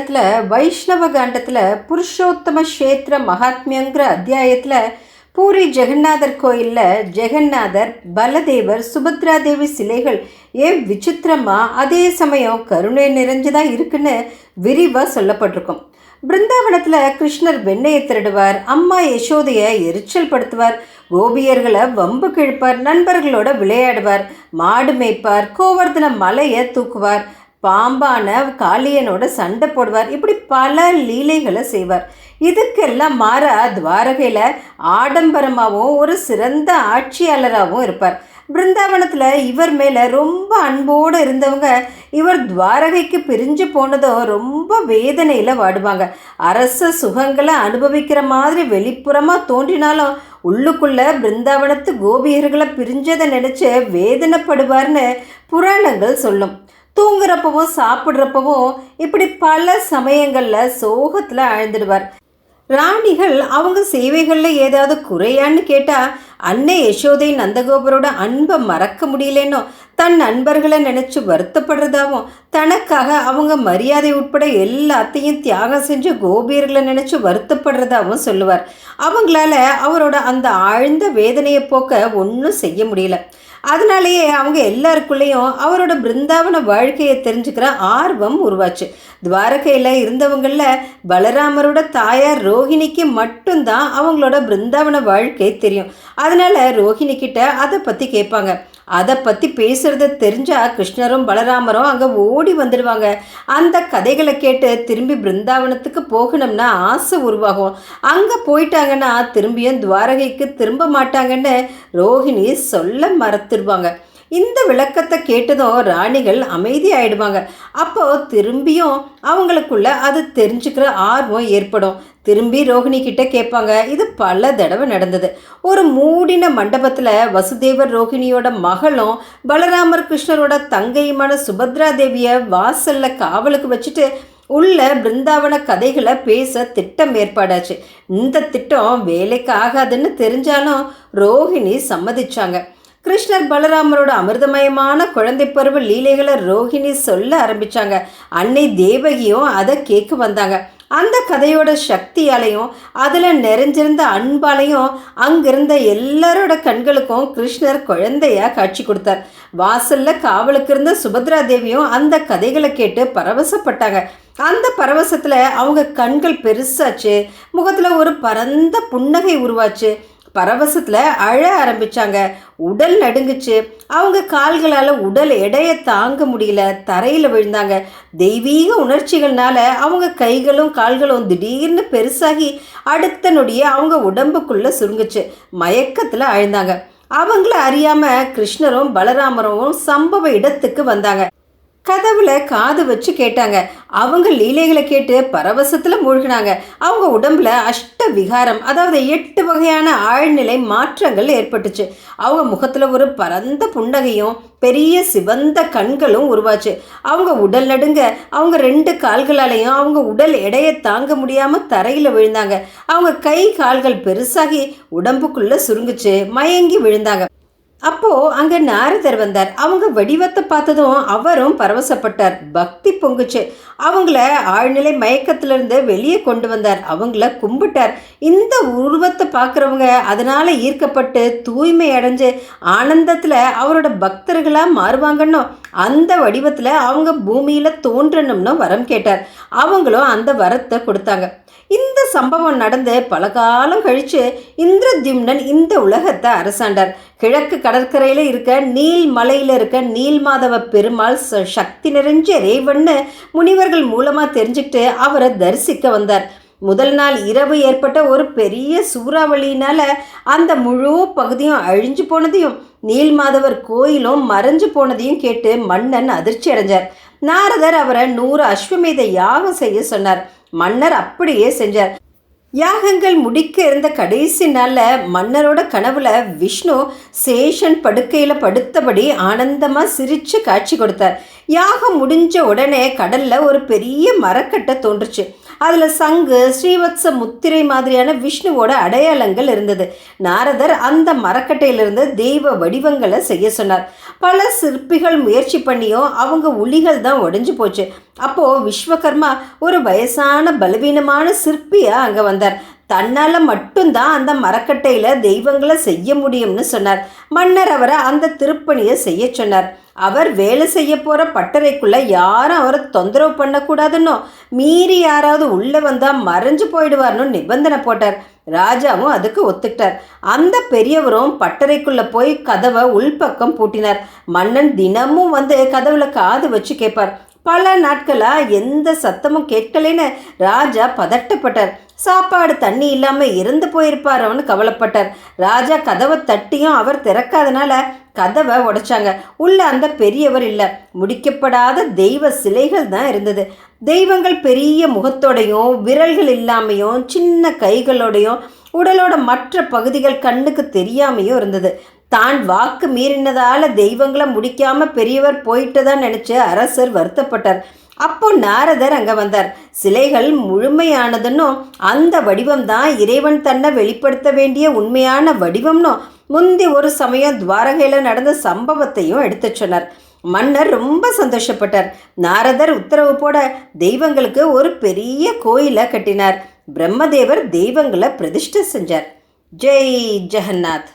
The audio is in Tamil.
புராணத்தில் வைஷ்ணவ காண்டத்தில் புருஷோத்தம கஷேத்திர மகாத்மியங்கிற அத்தியாயத்தில் பூரி ஜெகநாதர் கோயிலில் ஜெகநாதர் பலதேவர் சுபத்ரா தேவி சிலைகள் ஏன் விசித்திரமாக அதே சமயம் கருணை நிறைஞ்சதா இருக்குன்னு விரிவாக சொல்லப்பட்டிருக்கும். பிருந்தாவனத்தில் கிருஷ்ணர் வெண்ணையை திருடுவார் அம்மா யசோதையை எரிச்சல் படுத்துவார் கோபியர்களை வம்பு கிழப்பார் நண்பர்களோட விளையாடுவார் மாடு மேய்ப்பார் கோவர்தன மலையை தூக்குவார் பாம்பான காளியனோட சண்டை போடுவார். இப்படி பல லீலைகளை செய்வார். இதுக்கெல்லாம் மாறா துவாரகையில் ஆடம்பரமாகவும் ஒரு சிறந்த ஆட்சியாளராகவும் இருப்பார். பிருந்தாவனத்தில் இவர் மேலே ரொம்ப அன்போடு இருந்தவங்க இவர் துவாரகைக்கு பிரிஞ்சு போனதும் ரொம்ப வேதனையில் வாடுவாங்க. அரச சுகங்களை அனுபவிக்கிற மாதிரி வெளிப்புறமாக தோன்றினாலும் உள்ளுக்குள்ளே பிருந்தாவனத்து கோபியர்களை பிரிஞ்சதை நினச்சி வேதனைப்படுவார்னு புராணங்கள் சொல்லும். தூங்குறப்பவும் சாப்பிட்றப்பவும் இப்படி பல சமயங்களில் சோகத்தில் ஆழ்ந்துடுவார் ராணிகள் அவங்க சேவைகளில் ஏதாவது குறையான்னு கேட்டால் அன்னை யசோதை நந்தகோபரோட அன்பை மறக்க முடியலன்னோ தன் நண்பர்களை நினச்சி வருத்தப்படுறதாவும் தனக்காக அவங்க மரியாதை உட்பட எல்லாத்தையும் தியாகம் செஞ்ச கோபியர்களை நினச்சி வருத்தப்படுறதாவும் சொல்லுவார். அவங்களால அவரோட அந்த ஆழ்ந்த வேதனையை போக்க ஒன்றும் செய்ய முடியல. அதனாலேயே அவங்க எல்லாருக்குள்ளேயும் அவரோட பிருந்தாவன வாழ்க்கையை தெரிஞ்சுக்கிற ஆர்வம் உருவாச்சு. துவாரகையில் இருந்தவங்களில் பலராமரோட தாயார் ரோஹிணிக்கு மட்டும்தான் அவங்களோட பிருந்தாவன வாழ்க்கை தெரியும். அதனால் ரோஹிணி கிட்ட அதை பற்றி கேட்பாங்க. அதை பற்றி பேசுகிறத தெரிஞ்சால் கிருஷ்ணரும் பலராமரும் அங்கே ஓடி வந்துடுவாங்க. அந்த கதைகளை கேட்டு திரும்பி பிருந்தாவனத்துக்கு போகணும்னா ஆசை உருவாகும். அங்கே போயிட்டாங்கன்னா திரும்பியும் துவாரகைக்கு திரும்ப மாட்டாங்கன்னு ரோஹிணி சொல்ல மறத்துடுவாங்க. இந்த விளக்கத்தை கேட்டதும் ராணிகள் அமைதியாயிடுவாங்க. அப்போ திரும்பியும் அவங்களுக்குள்ள அது தெரிஞ்சுக்கிற ஆர்வம் ஏற்படும். திரும்பி ரோஹிணி கிட்ட கேட்பாங்க இது பல தடவை நடந்தது. ஒரு மூடின மண்டபத்தில் வசுதேவர் ரோஹிணியோட மகளும் பலராமர் கிருஷ்ணரோட தங்கையுமான சுபத்ரா தேவியை வாசல்ல காவலுக்கு வச்சுட்டு உள்ள பிருந்தாவன கதைகளை பேச திட்டம் ஏற்பாடாச்சு. இந்த திட்டம் வேலைக்கு ஆகாதுன்னு தெரிஞ்சாலும் ரோஹிணி சம்மதிச்சாங்க. கிருஷ்ணர் பலராமரோட அமிர்தமயமான குழந்தை பருவ லீலைகளை ரோஹிணி சொல்ல ஆரம்பிச்சாங்க. அன்னை தேவகியும் அதை கேட்க வந்தாங்க. அந்த கதையோட சக்தியாலையும் அதில் நிறைஞ்சிருந்த அன்பாலையும் அங்கிருந்த எல்லாரோட கண்களுக்கும் கிருஷ்ணர் குழந்தையாக காட்சி கொடுத்தார். வாசலில் காவலுக்கு இருந்த சுபத்ரா தேவியும் அந்த கதைகளை கேட்டு பரவசப்பட்டாங்க. அந்த பரவசத்தில் அவங்க கண்கள் பெருசாச்சு முகத்தில் ஒரு பரந்த புன்னகை உருவாச்சு. பரவசத்தில் அழ ஆரம்பிச்சாங்க. உடல் நடுங்குச்சு. அவங்க கால்களால் உடல் எடையை தாங்க முடியல. தரையில் விழுந்தாங்க. தெய்வீக உணர்ச்சிகள்னால அவங்க கைகளும் கால்களும் திடீர்னு பெருசாகி அடுத்த நொடியே அவங்க உடம்புக்குள்ளே சுருங்குச்சு. மயக்கத்தில் அழுந்தாங்க அவங்கள அறியாமல் கிருஷ்ணரும் பலராமரும் சம்பவ இடத்துக்கு வந்தாங்க. கதவுல காது வச்சு கேட்டாங்க. அவங்க லீலைகளை கேட்டு பரவசத்தில் மூழ்கினாங்க. அவங்க உடம்புல அஷ்ட விகாரம் அதாவது எட்டு வகையான ஆழ்நிலை மாற்றங்கள் ஏற்பட்டுச்சு. அவங்க முகத்தில் ஒரு பரந்த புன்னகையும் பெரிய சிவந்த கண்களும் உருவாச்சு. அவங்க உடல் நடுங்க அவங்க ரெண்டு கால்களாலையும் அவங்க உடல் எடையை தாங்க முடியாமல் தரையில் விழுந்தாங்க. அவங்க கை கால்கள் பெருசாகி உடம்புக்குள்ளே சுருங்குச்சு மயங்கி விழுந்தாங்க. அப்போது அங்கே நாரதர் வந்தார். அவங்க வடிவத்தை பார்த்ததும் அவரும் பரவசப்பட்டார். பக்தி பொங்குச்சு. அவங்கள ஆழ்நிலை மயக்கத்திலிருந்து வெளியே கொண்டு வந்தார். அவங்கள கும்பிட்டார். இந்த உருவத்தை பார்க்குறவங்க அதனால் ஈர்க்கப்பட்டு தூய்மை அடைஞ்சு ஆனந்தத்தில் அவரோட பக்தர்களாக மாறுவாங்கன்னு அந்த வடிவத்தில் அவங்க பூமியில் தோன்றணும்னு வரம் கேட்டார். அவங்களும் அந்த வரத்தை கொடுத்தாங்க. இந்த சம்பவம் நடந்து பல காலம் கழித்து இந்திரத்யும்னன் இந்த உலகத்தை அரசாண்டார். கிழக்கு கடற்கரையில் இருக்க நீல் மலையில் இருக்க நீல் மாதவ பெருமாள் ச- சக்தி நிறைஞ்ச ரேவன்னு முனிவர்கள் மூலமாக தெரிஞ்சுக்கிட்டு அவரை தரிசிக்க வந்தார். முதல் நாள் இரவு ஏற்பட்ட ஒரு பெரிய சூறாவளியினால் அந்த முழு பகுதியும் அழிஞ்சு போனதையும் நீல்மாதவர் கோயிலும் மறைஞ்சு போனதையும் கேட்டு மன்னன் அதிர்ச்சி அடைஞ்சார். நாரதர் அவரை நூறு அஸ்வமேத யாகம் செய்ய சொன்னார். மன்னர் அப்படியே செஞ்சார். யாகங்கள் முடிக்க இருந்த கடைசி நாளில் மன்னரோட கனவுல விஷ்ணு சேஷன் படுக்கையில் படுத்தபடி ஆனந்தமாக சிரித்து காட்சி கொடுத்தார். யாகம் முடிஞ்ச உடனே கடல்ல ஒரு பெரிய மரக்கட்டை தோன்றுச்சு. அதில் சங்கு ஸ்ரீவத்ச முத்திரை மாதிரியான விஷ்ணுவோட அடையாளங்கள் இருந்தது. நாரதர் அந்த மரக்கட்டையிலிருந்து தெய்வ வடிவங்களை செய்ய சொன்னார். பல சிற்பிகள் முயற்சி பண்ணியும் அவங்க உளிகள் தான் உடைஞ்சு போச்சு. அப்போது விஸ்வகர்மா ஒரு வயசான பலவீனமான சிற்பியாக அங்கே வந்தார். தன்னால் மட்டும்தான் அந்த மரக்கட்டையில் தெய்வங்களை செய்ய முடியும்னு சொன்னார். மன்னர் அவரை அந்த திருப்பணியை செய்ய சொன்னார். அவர் வேலை செய்ய போகிற பட்டறைக்குள்ளே யாரும் அவரை தொந்தரவு பண்ணக்கூடாதுன்னோ மீறி யாராவது உள்ளே வந்தால் மறைஞ்சு போயிடுவார்னு நிபந்தனை போட்டார். ராஜாவும் அதுக்கு ஒத்துக்கிட்டார். அந்த பெரியவரும் பட்டறைக்குள்ளே போய் கதவை உள்பக்கம் பூட்டினார். மன்னன் தினமும் வந்து கதவுல காது வச்சு கேட்பார். பல நாட்களாக எந்த சத்தமும் கேட்கலைன்னு ராஜா பதட்டப்பட்டார். சாப்பாடு தண்ணி இல்லாமல் இறந்து போயிருப்பாரோன்னு கவலைப்பட்டார். ராஜா கதவை தட்டியும் அவர் திறக்காதனால கதவை உடைச்சாங்க. உள்ள அந்த பெரியவர் இல்லை. முடிக்கப்படாத தெய்வ சிலைகள் தான் இருந்தது. தெய்வங்கள் பெரிய முகத்தோடையும் விரல்கள் இல்லாமையும் சின்ன கைகளோடையும் உடலோட மற்ற பகுதிகள் கண்ணுக்கு தெரியாமையும் இருந்தது. தான் வாக்கு மீறினதால தெய்வங்களை முடிக்காம பெரியவர் போயிட்டதான் நினைச்சு அரசர் வருத்தப்பட்டார். அப்போ நாரதர் அங்கே வந்தார். சிலைகள் முழுமையானதுன்னும் அந்த வடிவம் தான் இறைவன் தன்னை வெளிப்படுத்த வேண்டிய உண்மையான வடிவம்னும் முந்தி ஒரு சமயம் துவாரகையில் நடந்த சம்பவத்தையும் எடுத்து சொன்னார். மன்னர் ரொம்ப சந்தோஷப்பட்டார். நாரதர் உத்தரவு போட தெய்வங்களுக்கு ஒரு பெரிய கோயிலை கட்டினார். பிரம்மதேவர் தெய்வங்களை பிரதிஷ்டை செஞ்சார். ஜெய் ஜெகநாத்.